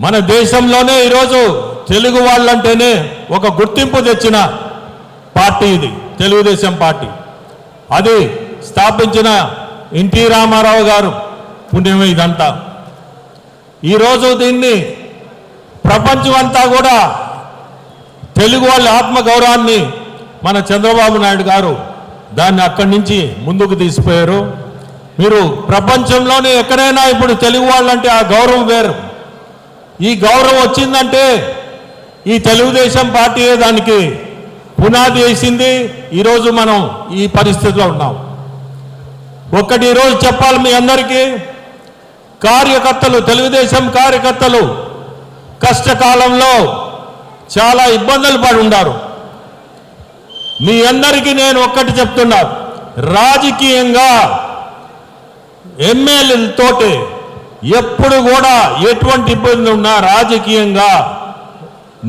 మన దేశంలోనే ఈరోజు తెలుగు వాళ్ళంటేనే ఒక గుర్తింపు తెచ్చిన పార్టీ ఇది తెలుగుదేశం పార్టీ. అది స్థాపించిన ఎన్టీ రామారావు గారు పుణ్యమే ఇదంతా. ఈరోజు దీన్ని ప్రపంచం అంతా కూడా తెలుగు వాళ్ళ ఆత్మ గౌరవాన్ని మన చంద్రబాబు నాయుడు గారు దాన్ని అక్కడి నుంచి ముందుకు తీసిపోయారు మీరు ప్రపంచంలోనే ఎక్కడైనా ఇప్పుడు తెలుగు వాళ్ళంటే ఆ గౌరవం వేరు. ఈ గౌరవం వచ్చిందంటే ఈ తెలుగుదేశం పార్టీ దానికి పునాది వేసింది? ఈరోజు మనం ఈ పరిస్థితిలో ఉన్నాం. ఒక్కటి ఈరోజు చెప్పాలి మీ అందరికీ కార్యకర్తలు తెలుగుదేశం కార్యకర్తలు కష్టకాలంలో చాలా ఇబ్బందులు పడి ఉన్నారు. మీ అందరికీ నేను ఒక్కటి చెప్తున్నా రాజకీయంగా ఎమ్మెల్యేలతోటి ఎప్పుడు కూడా ఎటువంటి ఇబ్బంది ఉన్నా రాజకీయంగా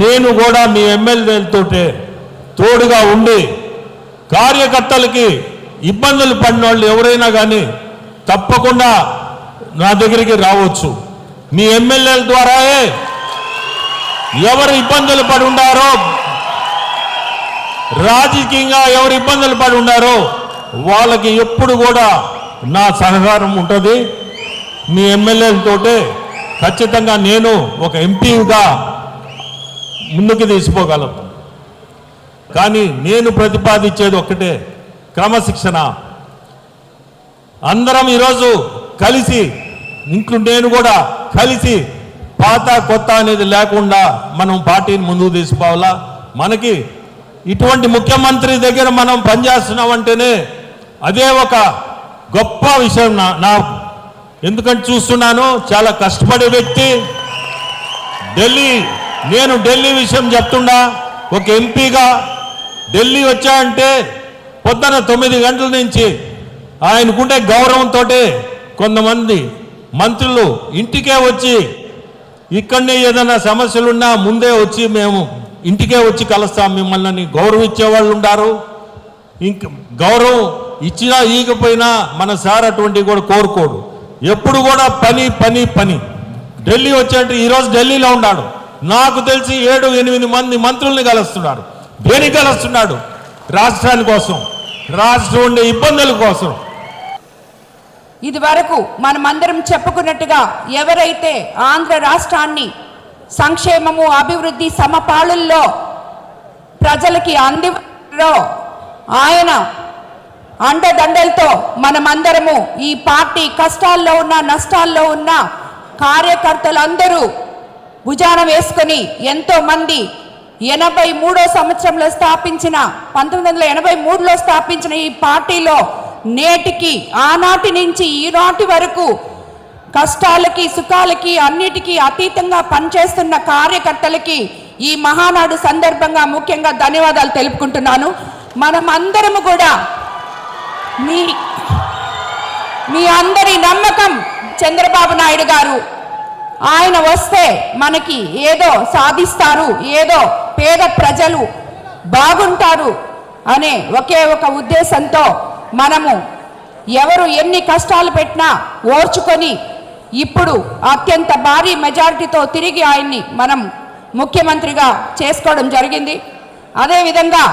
నేను కూడా మీ ఎమ్మెల్యేలతో తోడుగా ఉండి కార్యకర్తలకి ఇబ్బందులు పడిన వాళ్ళు ఎవరైనా కానీ తప్పకుండా నా దగ్గరికి రావచ్చు. మీ ఎమ్మెల్యేల ద్వారాయే ఎవరు ఇబ్బందులు పడి ఉండారో రాజకీయంగా ఎవరు ఇబ్బందులు పడి ఉన్నారో వాళ్ళకి ఎప్పుడు కూడా నా సహకారం ఉంటుంది. మీ ఎమ్మెల్యేలతోటే ఖచ్చితంగా నేను ఒక ఎంపీగా ముందుకు తీసిపోగలను కానీ నేను ప్రతిపాదించేది ఒక్కటే క్రమశిక్షణ. అందరం ఈరోజు కలిసి ఇంట్లో నేను కూడా కలిసి పాత కొత్త అనేది లేకుండా మనం పార్టీని ముందుకు తీసుకోవాలా మనకి ఇటువంటి ముఖ్యమంత్రి దగ్గర మనం పనిచేస్తున్నామంటేనే అదే ఒక గొప్ప విషయం నా నా ఎందుకంటే చూస్తున్నాను చాలా కష్టపడే వ్యక్తి. ఢిల్లీ నేను ఢిల్లీ విషయం చెప్తున్నా ఒక ఎంపీగా ఢిల్లీ వచ్చా అంటే పొద్దున తొమ్మిది గంటల నుంచి ఆయనకుండే గౌరవంతో కొంతమంది మంత్రులు ఇంటికే వచ్చి ఇక్కడనే ఏదైనా సమస్యలున్నా ముందే వచ్చి మేము ఇంటికే వచ్చి కలుస్తాం మిమ్మల్ని అని గౌరవించే వాళ్ళు ఉండారు. ఇంక గౌరవం ఇచ్చినా ఈకపోయినా మన సార్ అటువంటివి కూడా కోరుకోడు. ఎప్పుడు కూడా పని పని పని. ఢిల్లీ వచ్చేట ఈరోజు ఢిల్లీలో ఉన్నాడు. నాకు తెలిసి ఏడు ఎనిమిది మంది మంత్రుల్ని కలుస్తున్నాడు. దేనికి కలుస్తున్నాడు? రాష్ట్రాని కోసం. రాష్ట్రం ఉండే ఇబ్బందుల కోసం. ఇది వరకు మనమందరం చెప్పుకున్నట్టుగా ఎవరైతే ఆంధ్ర రాష్ట్రాన్ని సంక్షేమము అభివృద్ధి సమపాళుల్లో ప్రజలకి అందిలో ఆయన అండదండలతో మనమందరము ఈ పార్టీ కష్టాల్లో ఉన్న నష్టాల్లో ఉన్న కార్యకర్తలందరూ భుజాన వేసుకొని ఎంతో మంది ఎనభై మూడో సంవత్సరంలో స్థాపించిన పంతొమ్మిది వందల ఎనభై మూడులో స్థాపించిన ఈ పార్టీలో నేటికి ఆనాటి నుంచి ఈనాటి వరకు కష్టాలకి సుఖాలకి అన్నిటికీ అతీతంగా పనిచేస్తున్న కార్యకర్తలకి ఈ మహానాడు సందర్భంగా ముఖ్యంగా ధన్యవాదాలు తెలుపుకుంటున్నాను. మనం అందరము కూడా మీ మీ అందరి నమ్మకం చంద్రబాబు నాయుడు గారు. ఆయన వస్తే మనకి ఏదో సాధిస్తారు ఏదో పేద ప్రజలు బాగుంటారు అనే ఒకే ఒక ఉద్దేశంతో మనము ఎవరు ఎన్ని కష్టాలు పెట్టినా ఓర్చుకొని ఇప్పుడు అత్యంత భారీ మెజారిటీతో తిరిగి ఆయన్ని మనం ముఖ్యమంత్రిగా చేసుకోవడం జరిగింది. అదేవిధంగా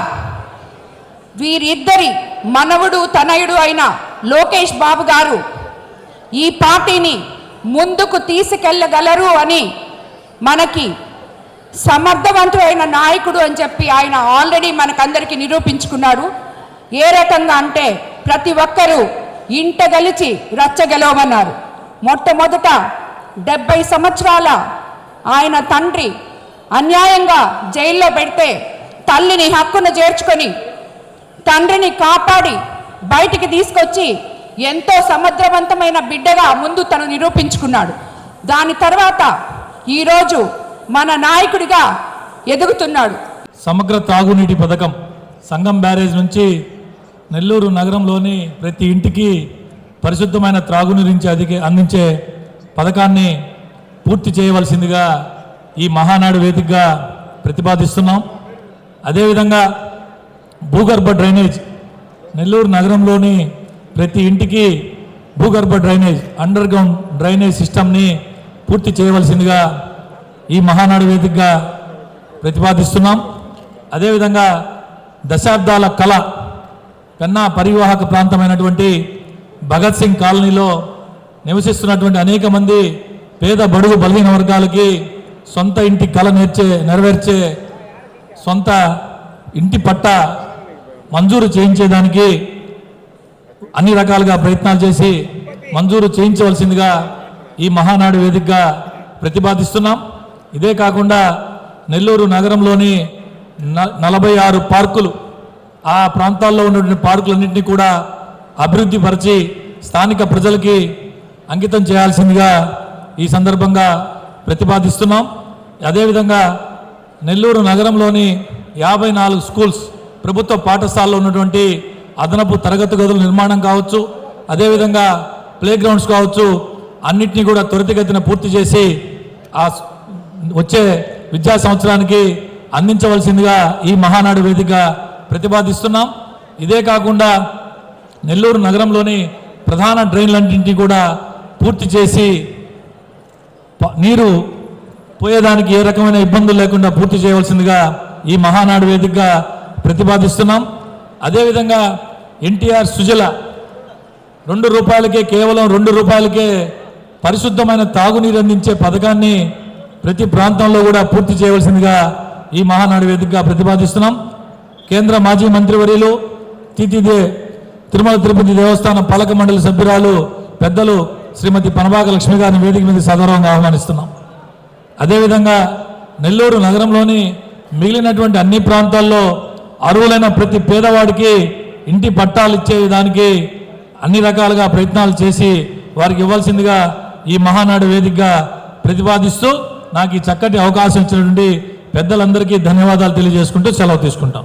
వీరిద్దరి మనవుడు తనయుడు అయిన లోకేష్ బాబు గారు ఈ పార్టీని ముందుకు తీసుకెళ్ళగలరు అని మనకి సమర్థవంతుడైన నాయకుడు అని చెప్పి ఆయన ఆల్రెడీ మనకందరికీ నిరూపించుకున్నారు. ఏ రకంగా అంటే ప్రతి ఒక్కరూ ఇంట గలిచి రచ్చగెలవమన్నారు. మొట్టమొదట డెబ్బై సంవత్సరాల ఆయన తండ్రి అన్యాయంగా జైల్లో పెడితే తల్లిని హక్కును చేర్చుకొని తండ్రిని కాపాడి బయటికి తీసుకొచ్చి ఎంతో సమర్థవంతమైన బిడ్డగా ముందు తను నిరూపించుకున్నాడు. దాని తర్వాత ఈరోజు మన నాయకుడిగా ఎదుగుతున్నాడు. సమగ్ర తాగునీటి పథకం సంగం బ్యారేజ్ నుంచి నెల్లూరు నగరంలోని ప్రతి ఇంటికి పరిశుద్ధమైన త్రాగునీరించి అధిక అందించే పథకాన్ని పూర్తి చేయవలసిందిగా ఈ మహానాడు వేదికగా ప్రతిపాదిస్తున్నాం. అదేవిధంగా భూగర్భ డ్రైనేజ్. నెల్లూరు నగరంలోని ప్రతి ఇంటికి భూగర్భ డ్రైనేజ్ అండర్ గ్రౌండ్ డ్రైనేజ్ సిస్టమ్ని పూర్తి చేయవలసిందిగా ఈ మహానాడు వేదికగా ప్రతిపాదిస్తున్నాం. అదేవిధంగా దశాబ్దాల కళ పెన్నా పరివాహక ప్రాంతమైనటువంటి భగత్ సింగ్ కాలనీలో నివసిస్తున్నటువంటి అనేక మంది పేద బడుగు బలహీన వర్గాలకి సొంత ఇంటి కళ నేర్చే నెరవేర్చే సొంత ఇంటి పట్ట మంజూరు చేయించేదానికి అన్ని రకాలుగా ప్రయత్నాలు చేసి మంజూరు చేయించవలసిందిగా ఈ మహానాడు వేదికగా ప్రతిపాదిస్తున్నాం. ఇదే కాకుండా నెల్లూరు నగరంలోని న- నలభై ఆరు పార్కులు ఆ ప్రాంతాల్లో ఉన్నటువంటి పార్కులన్నింటినీ కూడా అభివృద్ధి పరిచి స్థానిక ప్రజలకి అంకితం చేయాల్సిందిగా ఈ సందర్భంగా ప్రతిపాదిస్తున్నాం. అదేవిధంగా నెల్లూరు నగరంలోని యాభై నాలుగు స్కూల్స్ ప్రభుత్వ పాఠశాలలో ఉన్నటువంటి అదనపు తరగతి గదుల నిర్మాణం కావచ్చు అదేవిధంగా ప్లే గ్రౌండ్స్ కావచ్చు అన్నిటినీ కూడా త్వరితగతిన పూర్తి చేసి ఆ వచ్చే విద్యా సంవత్సరానికి అందించవలసిందిగా ఈ మహానాడు వేదిక ప్రతిపాదిస్తున్నాం. ఇదే కాకుండా నెల్లూరు నగరంలోని ప్రధాన డ్రైన్లన్నింటినీ కూడా పూర్తి చేసి నీరు పోయేదానికి ఏ రకమైన ఇబ్బందులు లేకుండా పూర్తి చేయవలసిందిగా ఈ మహానాడు వేదికగా ప్రతిపాదిస్తున్నాం. అదేవిధంగా ఎన్టీఆర్ సుజల రెండు రూపాయలకే కేవలం రెండు రూపాయలకే పరిశుద్ధమైన తాగునీరు అందించే పథకాన్ని ప్రతి ప్రాంతంలో కూడా పూర్తి చేయవలసిందిగా ఈ మహానాడు వేదికగా ప్రతిపాదిస్తున్నాం. కేంద్ర మాజీ మంత్రివర్యులు తితిదే తిరుమల తిరుపతి దేవస్థానం పాలక మండలి సభ్యురాలు పెద్దలు శ్రీమతి పనబాక లక్ష్మి గారిని వేదిక మీద సదరంగా ఆహ్వానిస్తున్నాం. అదేవిధంగా నెల్లూరు నగరంలోని మిగిలినటువంటి అన్ని ప్రాంతాల్లో అర్హులైన ప్రతి పేదవాడికి ఇంటి పట్టాలు ఇచ్చే దానికి అన్ని రకాలుగా ప్రయత్నాలు చేసి వారికి ఇవ్వాల్సిందిగా ఈ మహానాడు వేదికగా ప్రతిపాదిస్తూ నాకు ఈ చక్కటి అవకాశం ఇచ్చినటువంటి పెద్దలందరికీ ధన్యవాదాలు తెలియజేసుకుంటూ సెలవు తీసుకుంటాం.